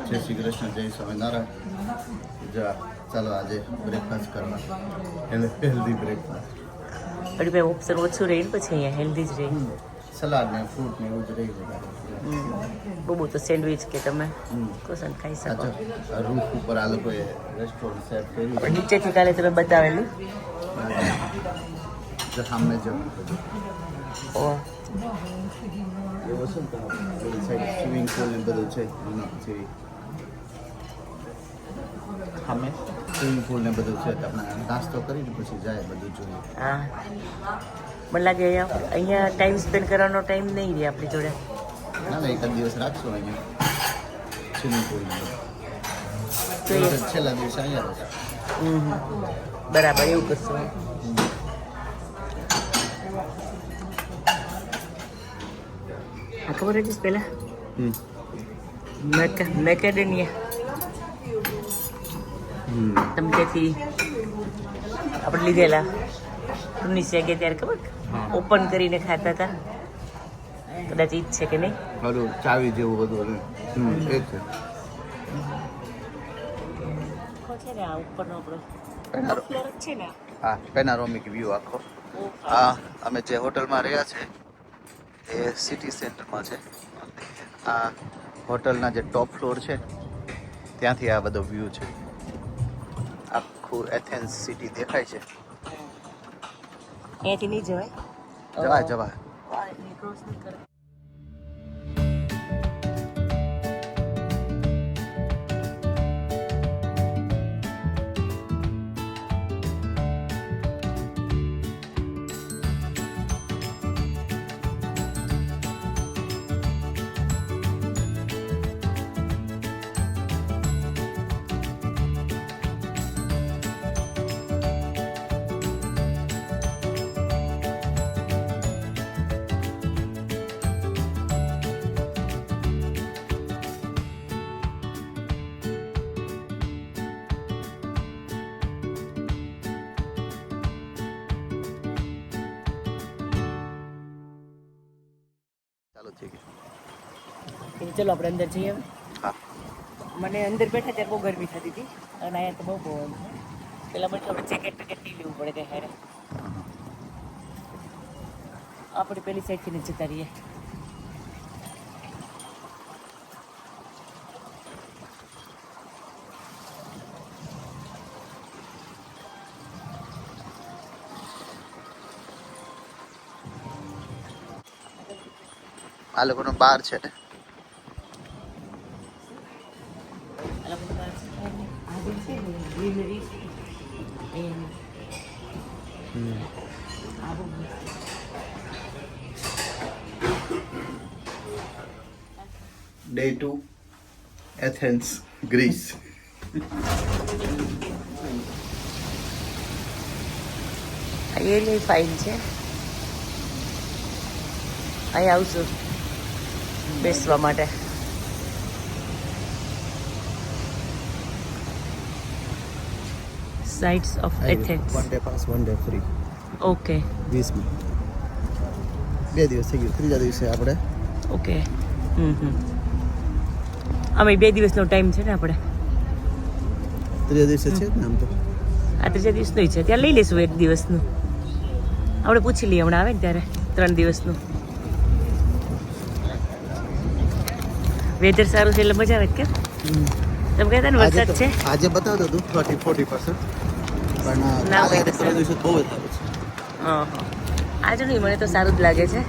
જય શ્રી કૃષ્ણ જય સ્વામિનારાયણ જા ચાલો આજે બ્રેકફાસ્ટ કરવા એટલે હેલ્ધી બ્રેકફાસ્ટ વળી ભાઈ ઓપ્શન ઓછું રહે ને પછી અહીંયા હેલ્ધી જ રહે સલાડ ને ફ્રૂટ ને એવું જ રહી વધારે બહુ બહુ તો સેન્ડવિચ કે તમે હમ. કોશન ખાઈ આ શકો જો, આ રૂફ ઉપર આ લોકોએ રેસ્ટોરન્ટ સેટ કર્યું પણ નીચેથી કાલે તમે બતાવેલું જો સામે જો ઓ એવું છે ને પેલી સાઈડ સ્વિમિંગ પુલ ને બધું છે એના પછી સામે સ્વિમિંગ પુલ ને બધું છે તો આપણે નાસ્તો કરીને પછી જાય બધું જોઈએ હા મને લાગે અહીંયા અહીંયા ટાઈમ સ્પેન્ડ કરવાનો ટાઈમ નહીં રહે આપણી જોડે ના ના એકાદ દિવસ રાખશું અહીંયા સ્વિમિંગ પુલ છેલ્લા દિવસે અહીંયા. બરાબર એવું કરશું ખબર હતી પહેલા મેકેડેનિયા હમ તમે ત્યાંથી આપણે લીધેલા ટુનિશિયા ગયા ત્યારે ખબર. ઓપન કરીને ખાતા હતા કદાચ ઈ જ છે કે નહીં ખરું ચાવી જેવું બધું એ છે પેનારોમિક વ્યૂ આખો હા અમે જે હોટલમાં રહ્યા છે એ સિટી સેન્ટરમાં છે. આ હોટલના જે ટોપ ફ્લોર છે ત્યાંથી આ બધો વ્યૂ છે. આખું એથેન્સ સિટી દેખાય છે. અહીંયાથી નહીં જવાય? જવાય જવાય. ચલો આપણે અંદર જઈએ. હા. મને અંદર બેઠા ત્યારે બહુ ગરમી થતી હતી. અને અહીંયા તો બહુ પવન છે. પેલા મને આપણે જેકેટ પેકેટ નહીં લેવું પડે કે હેરે. આપણે પેલી સાઈડથી જતા રહીએ. આ લોકોનો બાર છે. ને એથેન્સ ગ્રીસ આ એરિયા ફાઇન છે અહીં આવશું બેસવા માટે sites of Athens one day pass one day free okay વીસ બે દિવસ થઈ ગયું. ત્રીજા દિવસે આપણે ઓકે હમ હમ. અમે બે દિવસનો ટાઈમ છે ને આપણે. ત્રીજા દિવસે છે ને આમ તો? આ ત્રીજા દિવસનું છે. ત્યાં લઈ લેશું એક દિવસનું. આપણે પૂછી લઈએ હમણાં આવે ને ત્યારે ત્રણ દિવસનું. વેધર સારું છે એટલે મજા આવે કે તમે કહેતા ને વરસાદ છે? આજે બતાવતો હતું થર્ટી ફોર્ટી પર્સન્ટ પણ ના કાલે હોય તો પરમ સારું. દિવસે બહુ વધારે છે. હા હા. આજે નહીં મને તો સારું જ લાગે છે.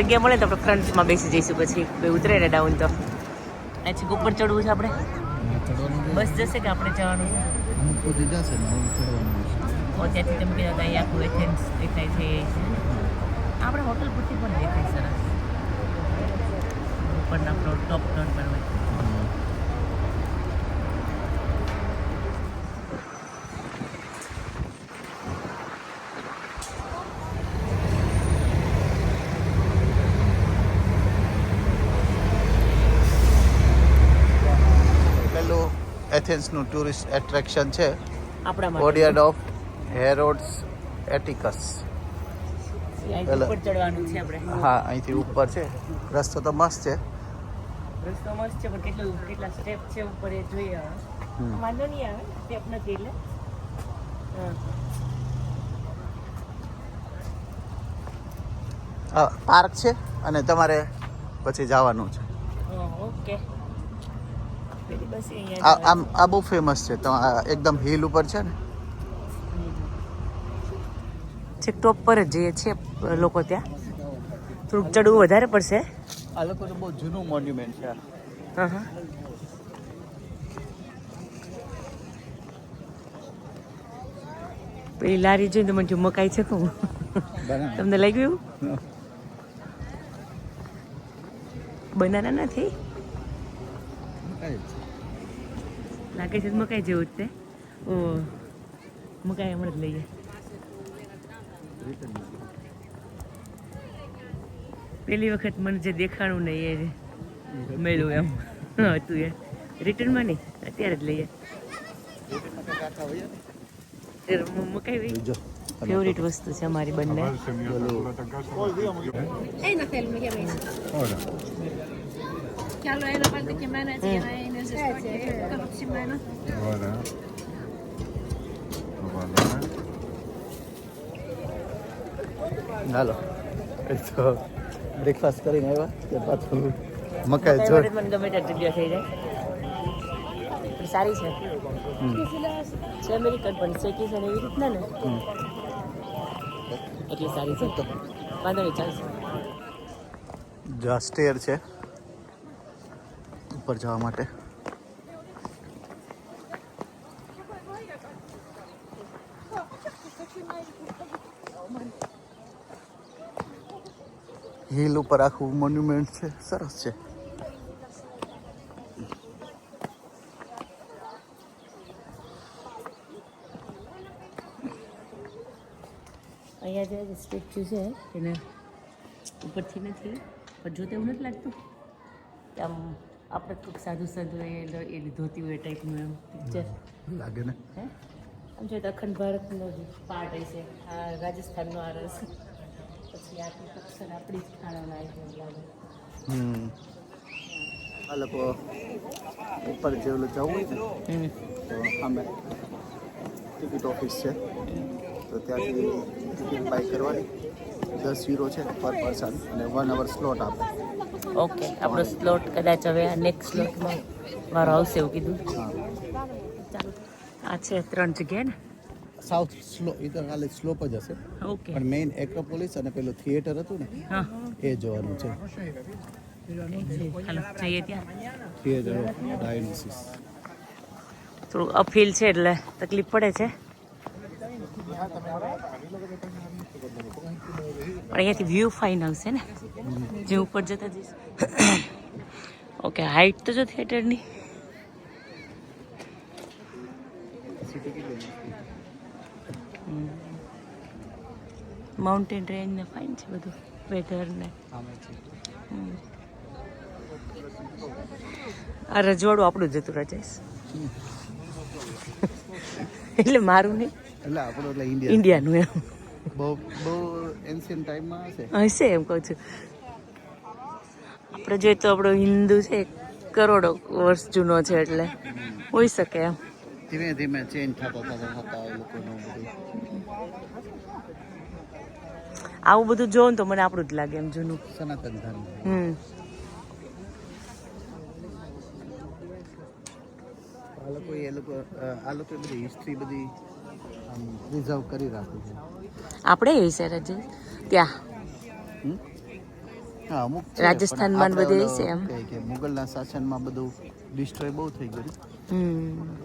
જગ્યા મળે તો આપણે ફ્રન્ટમાં બેસી જઈશું પછી બે ઉતરે ને ડાઉન તો. પછી ઉપર ચડવું છે આપણે. બસ જશે કે આપણે જવાનું? છે ત્યાંથી તમે કીધા હતા આખું એથેન્સ દેખાય છે. આપણે હોટલ પૂરતી પણ દેખાય સરસ. ઉપરના ફ્લોર ટોપ ફ્લોર પર હોય પેલું એથેન્સનું ટુરિસ્ટ એટ્રેક્શન છે. આપણા ઓડિયડ ઓફ હેરોડ્સ એટિકસ હા અહીંથી ઉપર છે. રસ્તો તો મસ્ત છે. રસ્તો મસ્ત છે પણ કેટલું કેટલા સ્ટેપ છે ઉપર એ જોઈએ વાંધો નહીં આવે સ્ટેપ નથી એટલે. પાર્ક છે અને તમારે પછી જવાનું છે. ઓકે. પેલી બસ અહીંયા આમ આ બહુ ફેમસ છે. તો એકદમ હિલ ઉપર છે ને? છેક ટોપ પર જ જઈએ છીએ લોકો ત્યાં. થોડુંક ચડવું વધારે પડશે. આ લોકોનું બહુ જૂનું મોન્યુમેન્ટ છે. હા હા. પેલી લારી જોઈને તો મને મકાઈ છે કહું તમને લાગ્યું? ગયું બનાના નથી લાગે છે મકાઈ જેવું જ છે. ઓ મકાઈ હમણાં જ લઈએ. પેલી વખત મને જે દેખાણું નહીં એ મળ્યું એમ. હતું એ. રિટર્નમાં નહીં અત્યારે જ લઈએ. મકાઈ ફેવરિટ વસ્તુ છે અમારી બંને. È άλλο ένα βάλτε και εμένα έτσι για να είναι ζεστό και καλοψημένο. Ωραία. Το βάλαμε. હાલો તો બ્રેકફાસ્ટ કરીને આવ્યા કે પાછું મકાઈ જો મને ગમે ત્યાં જગ્યા થઈ જાય સારી છે છે અમેરિકન પણ શેકી છે ને એવી રીતના ને એટલી સારી છે વાંધો નહીં ચાલશે જો આ સ્ટેર છે ઉપર જવા માટે. હિલ ઉપર આખું મોન્યુમેન્ટ છે, સરસ છે. અહીંયા જે સ્ટેચ્યુ છે, એને ઉપરથી નથી. પણ જોતે એવું નથી લાગતું? કે આમ આપણે કોઈક સાધુ સાધુ એ એ ધોતી હોય ટાઈપનું એમ. પિક્ચર. લાગે ને. આમ જોઈએ તો અખંડ ભારતનો પાર્ટ હશે આ રાજસ્થાનનો આ રસ. પછી આટલું પક્ષર આપણી જ ખાણામાં આવી ગયું લાગે. આ લોકો ઉપર જેવું જવું હોય તો અમે ટિકિટ ઓફિસ છે. તો ત્યાંથી ટિકિટ બાય કરવાની. દસ યુરો છે પર પર્સન અને વન અવર સ્લોટ આપે. ઓકે આપણો સ્લોટ કદાચ હવે આ નેક્સ્ટ સ્લોટમાં મારો આવશે એવું કીધું. ચાલો આ છે ત્રણ જગ્યા ને? સાઉથ સ્લો એ તો ખાલી સ્લોપ જ હશે. ઓકે. પણ મેઇન એક્રોપોલિસ અને પેલું થિયેટર હતું ને હા. એ જોવાનું છે. ચાલો જઈએ ત્યાં. થિયેટર ડાયનોસિસ થોડું અફીલ છે એટલે તકલીફ પડે છે. પણ અહીંયાથી વ્યૂ ફાઇન આવશે ને? જે ઉપર જતા જઈશ. ઓકે હાઈટ તો જો થિયેટરની માઉન્ટેન રેન્જ ને ફાઇન છે બધું વેધર ને. આ રજવાડું આપણું જતું રજાઈશ એટલે મારું નહીં. એટલે આપણું એટલે ઇન્ડિયા ઇન્ડિયાનું એમ. બહુ બહુ એન્શિયન્ટ ટાઈમમાં હશે. હશે એમ કહું છું. આપણે જોઈએ તો આપણો હિન્દુ છે કરોડો વર્ષ જૂનો છે એટલે. હોઈ શકે એમ. ધીમે ધીમે ચેન્જ થતા થતા થતા એ લોકોનું બધું. આવું બધું જોઉં તો મને આપણું જ લાગે એમ જૂનું. સનાતન ધર્મ. હમ. આ લોકો એ લોકો આ લોકો બધી હિસ્ટ્રી બધી રિઝર્વ કરી રાખી છે. આપણે છે ત્યાં. રાજસ્થાનમાં બધે છે એમ. કે મુગલના શાસનમાં બધું ડિસ્ટ્રોય બહુ થઈ ગયું. હમ.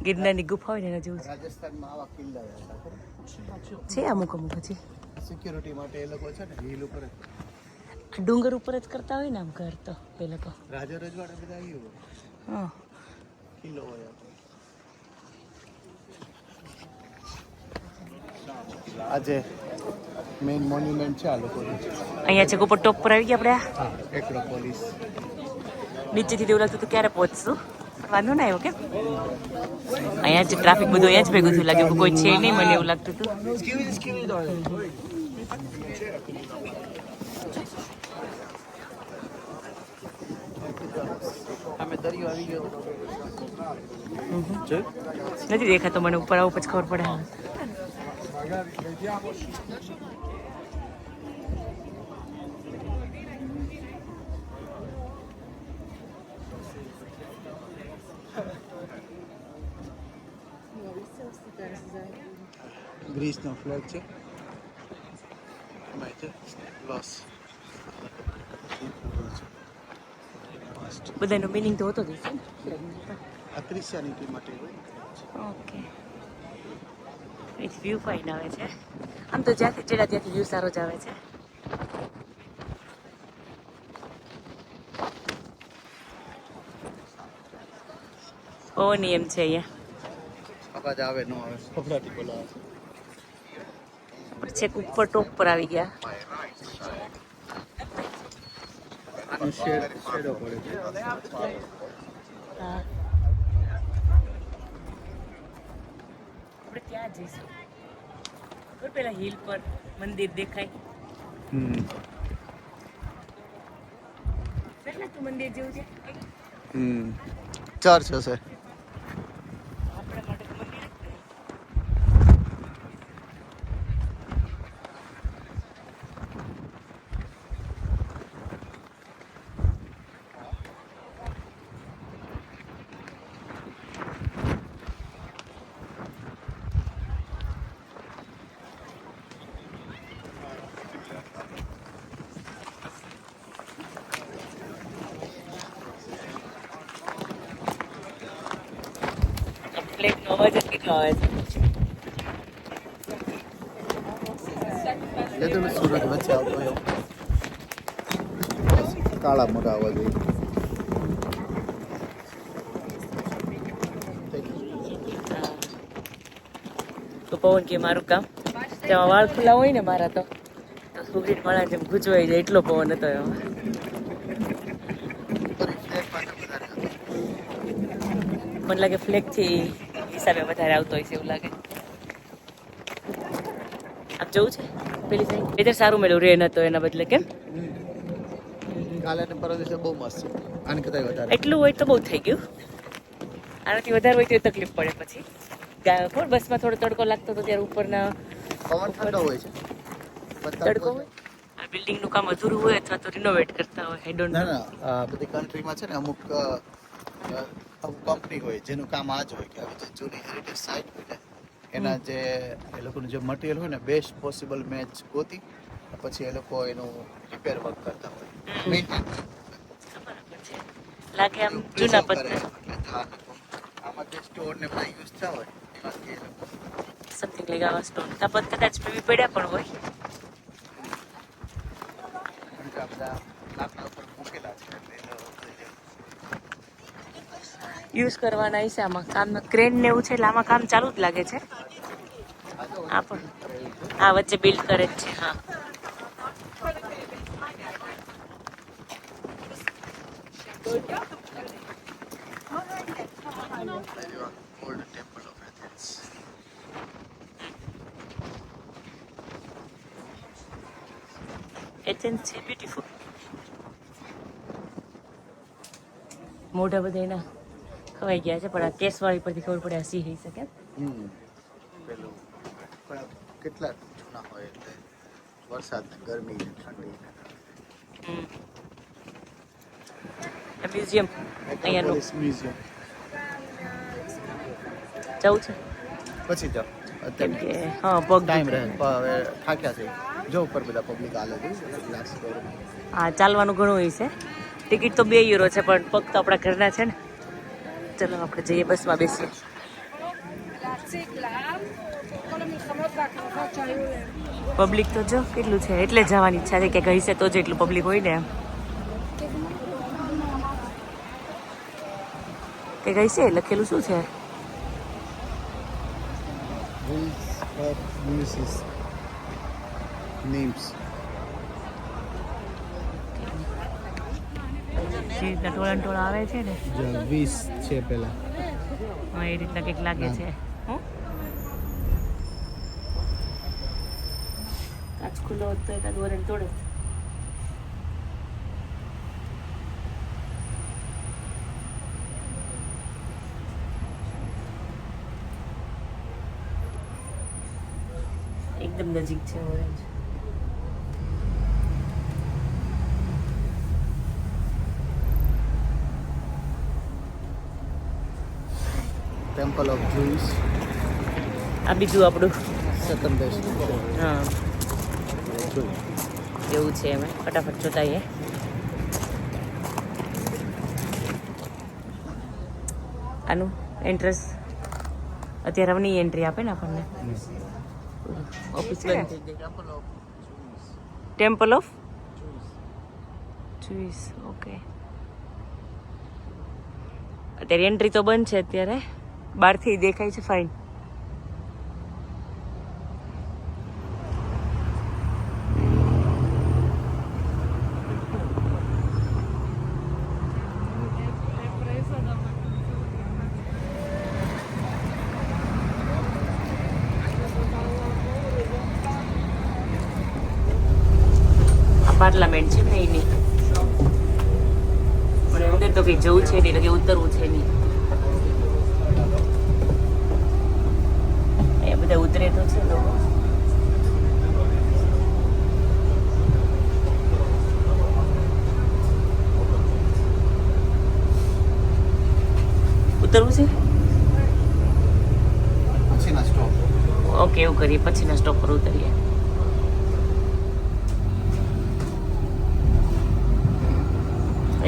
ગિરનારની ગુફા હોય ને એના જેવું રાજસ્થાનમાં આવા કિલ્લા છે છે અમુક અમુક હજી. સિક્યોરિટી માટે એ લોકો છે ને હિલ ઉપર ડુંગર ઉપર જ કરતા હોય ને આમ ઘર તો એ લોકો. રાજા રજવાડા બધા આવી હોય. હા. કિલ્લો હોય. આજે મેઇન મોન્યુમેન્ટ છે આ લોકોનું. અહીંયા છે ઉપર ટોપ પર આવી ગયા આપણે એકડો પોલીસ નીચેથી તેવું લાગતું હતું ક્યારે પહોંચશું. વાંધો ના આવ્યો કે અહીંયા જ ટ્રાફિક બધું અહીંયા જ ભેગું થયું લાગ્યું કે કોઈ છે નહીં મને એવું લાગતું હતું. નથી દેખાતો મને ઉપર આવું પછી ખબર પડે. ગ્રીસનો ફ્લેગ છે એમાં છે લોસ બધાનો મિનિંગ તો હોતો જ હશે ને આ ક્રિશ્ચિયાનિટી માટે હોય ઓકે વ્યૂ ફાઇન આવે છે. આમ તો જ્યાંથી જેડા ત્યાંથી વ્યૂ સારો જ આવે છે. ઓ એમ છે અહીંયા. અવાજ આવે નો આવે. ફફડાટી બોલાવે છેક ઉપર ટોપ પર આવી ગયા. આનો શેડ શેડો પડે છે. હા. આપણે ત્યાં જઈશું. ખબર પેલા હિલ પર મંદિર દેખાય. હમ. કેટલા તું મંદિર જેવું છે? હમ. ચર્ચ હશે જ કેટલો આવે છે સુરત વચ્ચે આવતો એવો કાળા મોટા અવાજ જોઈએ તો પવન કે મારું કામ? તેમાં વાળ ખુલ્લા હોય ને મારા તો. સુગરીટ માળા જેમ ગુજવાઈ જાય એટલો પવન હતો એમાં. મને લાગે ફ્લેકથી હિસાબે વધારે આવતો હોય છે એવું લાગે. આપ જવું છે? પેલી સાઈડ? વેધર સારું મળ્યું રેન હતો એના બદલે કેમ? કાલે ને પરમ દિવસે બહુ મસ્ત છે. આને કદાચ વધારે. એટલું હોય તો બહુ થઈ ગયું. આનાથી વધારે હોય તો તકલીફ પડે પછી. ખબર બસમાં થોડો તડકો લાગતો હતો ત્યારે ઉપરના પવન ઠંડો હોય છે. તડકો હોય આ બિલ્ડિંગનું કામ અધૂરું હોય અથવા તો રિનોવેટ કરતા હોય આઈ ડોન્ટ ના બધી કન્ટ્રીમાં છે ને અમુક કંપની હોય જેનું કામ આ જ હોય કે હવે જે જૂની હેરિટેજ સાઇટ હોય ને એના જે એ લોકોનું જે મટીરિયલ હોય ને બેસ્ટ પોસિબલ મેચ ગોતી પછી એ લોકો એનું રિપેર વર્ક કરતા હોય. લાગે આમ જૂના પથ્થર આમાં જે સ્ટોન ને બધા યુઝ થયા હોય એમાંથી એ લોકો. સમથિંગ આવા સ્ટોન તા પથ્થર કદાચ પડ્યા પણ હોય. કે બધા લાકડા ઉપર મૂકેલા છે એટલે એ લોકો યુઝ કરવાના હિસાબમાં કામ ક્રેન ને એવું છે એટલે આમાં કામ ચાલુ જ લાગે છે. આ પણ. આ વચ્ચે બિલ્ડ કરે જ છે, હા. છે બ્યુટીફુલ મોઢા બધા એના. ખવાઈ ગયા છે પણ આ કેસવાળી પરથી ખબર પડે આ સી રહી શકે પેલું કેટલા જૂના હોય એટલે વરસાદ ગરમી ઠંડી મ્યુઝિયમ અહીંયાનું મ્યુઝિયમ. જવું છે પછી જાઓ કેમ કે હા પગ ટાઈમ રહે થાક્યા છે જો ઉપર બધા પબ્લિક હાલે છે હા ચાલવાનું ઘણું હોય છે ટિકિટ તો બે યુરો છે પણ પગ તો આપણા ઘરના છે ને ચલો આપણે જઈએ બસમાં બેસીએ પબ્લિક તો જો, કેટલું છે? એટલે જવાની ઈચ્છા છે કે ગઈ છે તો જ એટલું પબ્લિક હોય ને. કે ગઈ છે? લખેલું શું છે? Names. જે રીતના ટોળા ટોળા આવે છે ને? વીસ છે પેલા હા એ રીતના કંઈક લાગે છે. કાચ ખુલ્લો હોત તો એકાદ વરણ તોડે. એકદમ નજીક છે ઓરેન્જ ટેમ્પલ ઓફ જુઈસ આ બીજું આપણું. સતમ દર્શન હા. એવું છે અમે ફટાફટ જોતા આવીએ આનું એન્ટ્રન્સ અત્યારે અમને એન્ટ્રી આપે ને આપણને. ઓફિસ બંધ થઈ ગઈ. ટેમ્પલ ઓફ જુઈસ ઓકે અત્યારે એન્ટ્રી તો બંધ છે અત્યારે. બહારથી દેખાય છે ફાઇન પાર્લામેન્ટ છે ને એની. પણ અંદર તો કંઈ જવું છે નહીં, એટલે ઉતરવું છે નહીં એ બધા ઉતરે તો છે લોકો ઉતરવું છે પછીના સ્ટોપ ઓકે એવું કરીએ પછીના સ્ટોપ પર ઉતરીએ.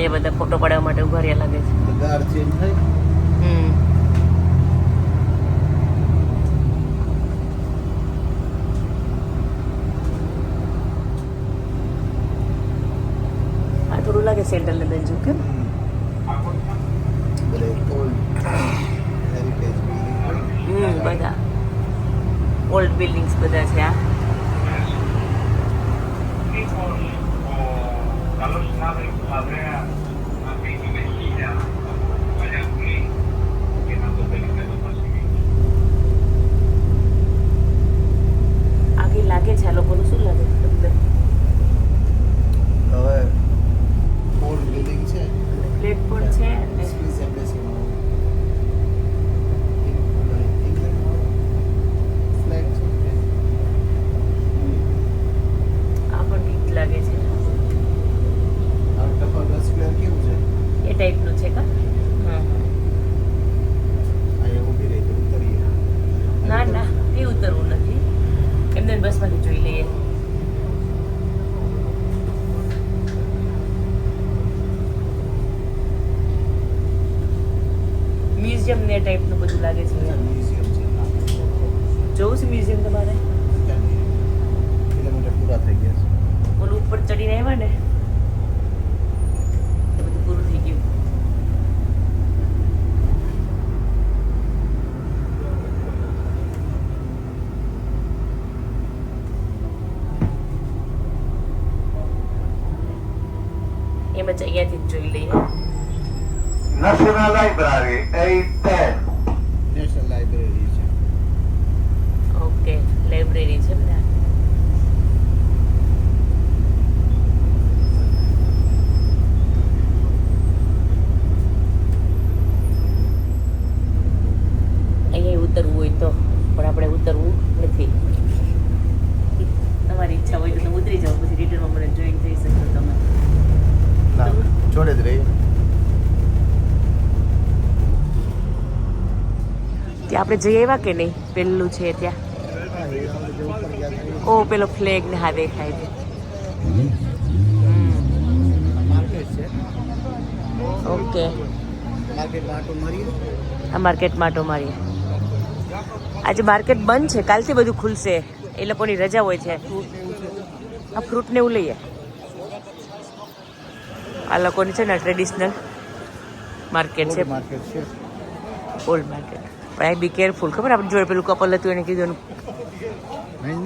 એ બધા ફોટો પાડવા માટે ઊભા રહ્યા લાગે છે. આપણે જઈ આવ્યા કે નહીં? પેલું છે ત્યાં. ઓ પેલો ફ્લેગ ને હા દેખાય છે. Market okay. આ માર્કેટમાં માટો મારીએ. આજે માર્કેટ બંધ છે. કાલથી બધું ખુલશે. એ લોકોની રજા હોય છે. આ ફ્રૂટ ને એવું લઈએ. આ લોકોની છે ને ટ્રેડિશનલ માર્કેટ છે. માર્કેટ છે. ઓલ્ડ માર્કેટ પણ બી કેરફુલ. ખબર આપણે જોડે પેલું કપલ હતું એને કીધું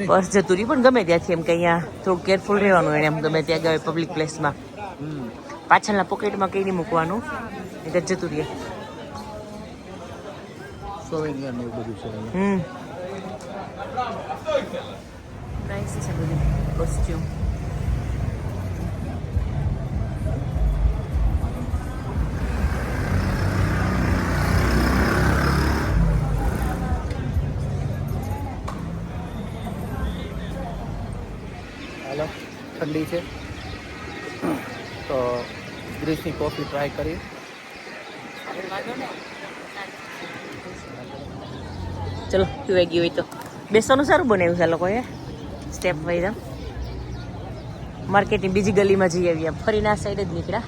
બસ જતું રહ્યું પણ ગમે ત્યાંથી એમ કે અહીંયા થોડું કેરફુલ રહેવાનું એને એમ ગમે ત્યાં ગયો પબ્લિક પ્લેસમાં. પાછળના પોકેટમાં કંઈ નહીં મૂકવાનું. એટલે જતું રહે. સોવેનિયર એવું બધું છે અહીંયા. હમ. નાઇસ છે બધું. કોસ્ચ્યુમ ઠંડી છે. તો ગ્રીસની કોફી ટ્રાય કરી. ચલો, પીવાઈ ગયું હોય તો. બેસવાનું સારું બનાવ્યું છે લોકોએ સ્ટેપ વાઇઝ આમ માર્કેટની બીજી ગલીમાં જઈ આવીએ ફરીને આ સાઈડ જ નીકળ્યા.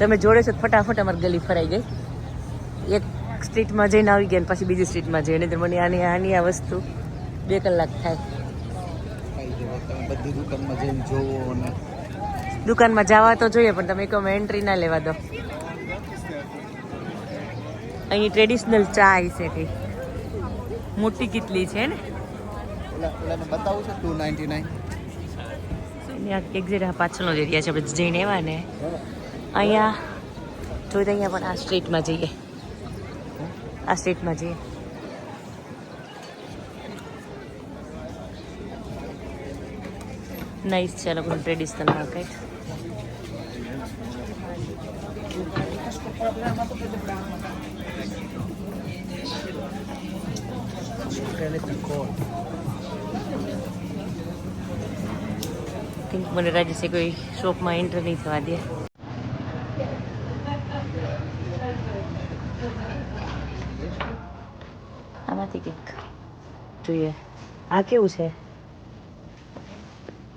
તમે જોડે છો ફટાફટ અમારી ગલી ફરાઈ ગઈ. સ્ટ્રીટમાં જઈને આવી ગયા પછી બીજી સ્ટ્રીટમાં જઈને. તો મને આની આની આ વસ્તુ બે કલાક થાય. દુકાનમાં જોવો તો જોઈએ પણ તમે કહો એન્ટ્રી ના લેવા દો. અહીં ટ્રેડિશનલ ચા છે કઈ મોટી કેટલી છે ને? બતાવું છે ટુ નાઇન્ટી નાઇન એક્ઝેક્ટ પાછળનો જ એરિયા છે આપણે જઈને એવા ને. અહીંયા જોઈએ અહીંયા પણ આ સ્ટ્રીટમાં જઈએ. આ સ્ટ્રીટમાં જઈએ. નાઇસ છે લોકોનું ટ્રેડિશનલ માર્કેટ થિંક મને રાજ્ય કોઈ શોપમાં એન્ટર નહીં થવા દે. જોઈએ. આ કેવું છે?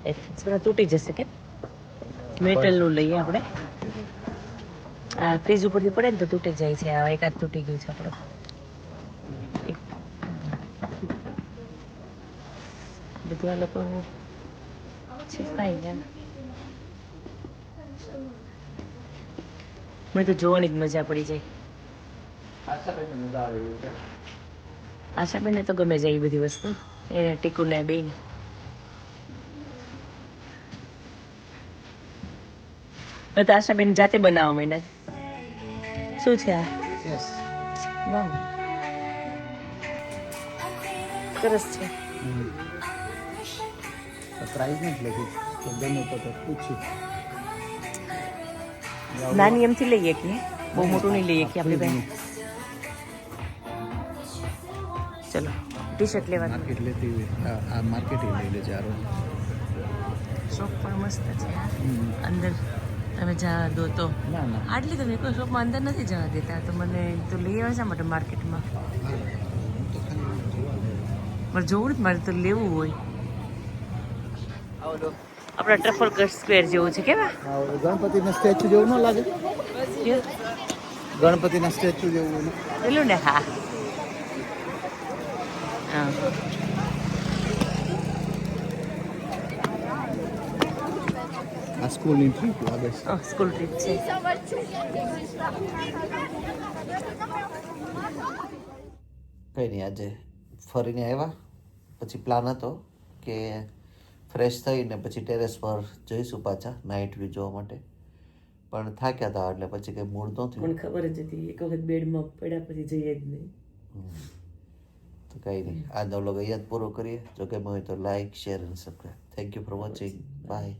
એ તૂટી જશે કે મેટલનું લઈએ આપણે. આ ફ્રીજ ઉપરથી પડે ને તો તૂટી જાય છે. આ એકાદ તૂટી ગયું છે આપણો. બધું લોકો છીપાઈ ગયા મને તો જોવાની જ મજા પડી જાય. આશાબેનને તો ગમે જાય એ બધી વસ્તુ. એ ટીકુને બેન તો આશાબેન જાતે બનાવો માંડ્યા શું છે આ? સરસ છે. પ્રાઇઝ નથી લખી તો ગમે તો તો નાની એમથી લઈએ કે બહુ મોટું નહીં લઈએ કે આપણી બેન ચલો ટી શર્ટ લેવા માર્કેટ લેતી હોય આ- આ માર્કેટ લઈ લે જારો શોપ પણ મસ્ત છે. અંદર તમે જા દો તો. આટલી તમે કોઈ શોપમાં અંદર નથી જવા દેતા તો મને તો લઈ આવે શા માટે માર્કેટમાં? મારે જોવું જ મારે તો લેવું હોય. આપણા ટ્રફલ સ્ક્વેર જેવું છે કેવા? ગણપતિના સ્ટેચ્યુ જેવું ન લાગે? ગણપતિના સ્ટેચ્યુ જેવું. પેલું ને હા હા. આ સ્કૂલની ટ્રીપ લાગે છે. ઓ સ્કૂલ ટ્રીપ છે. કંઈ નહીં આજે ફરીને આવ્યા. પછી પ્લાન હતો કે ફ્રેશ થઈને પછી ટેરેસ પર જઈશું પાછા નાઇટ વ્યૂ જોવા માટે. પણ થાક્યા હતા એટલે પછી કંઈ મૂળ નહોતું. મને ખબર જ હતી એક વખત બેડમાં પડ્યા પછી જઈએ જ નહીં. તો કંઈ નહીં. આજનો લોકો અહીંયા પૂરો કરીએ. જો કે હોય તો લાઇક શેર અને subscribe thank you for watching bye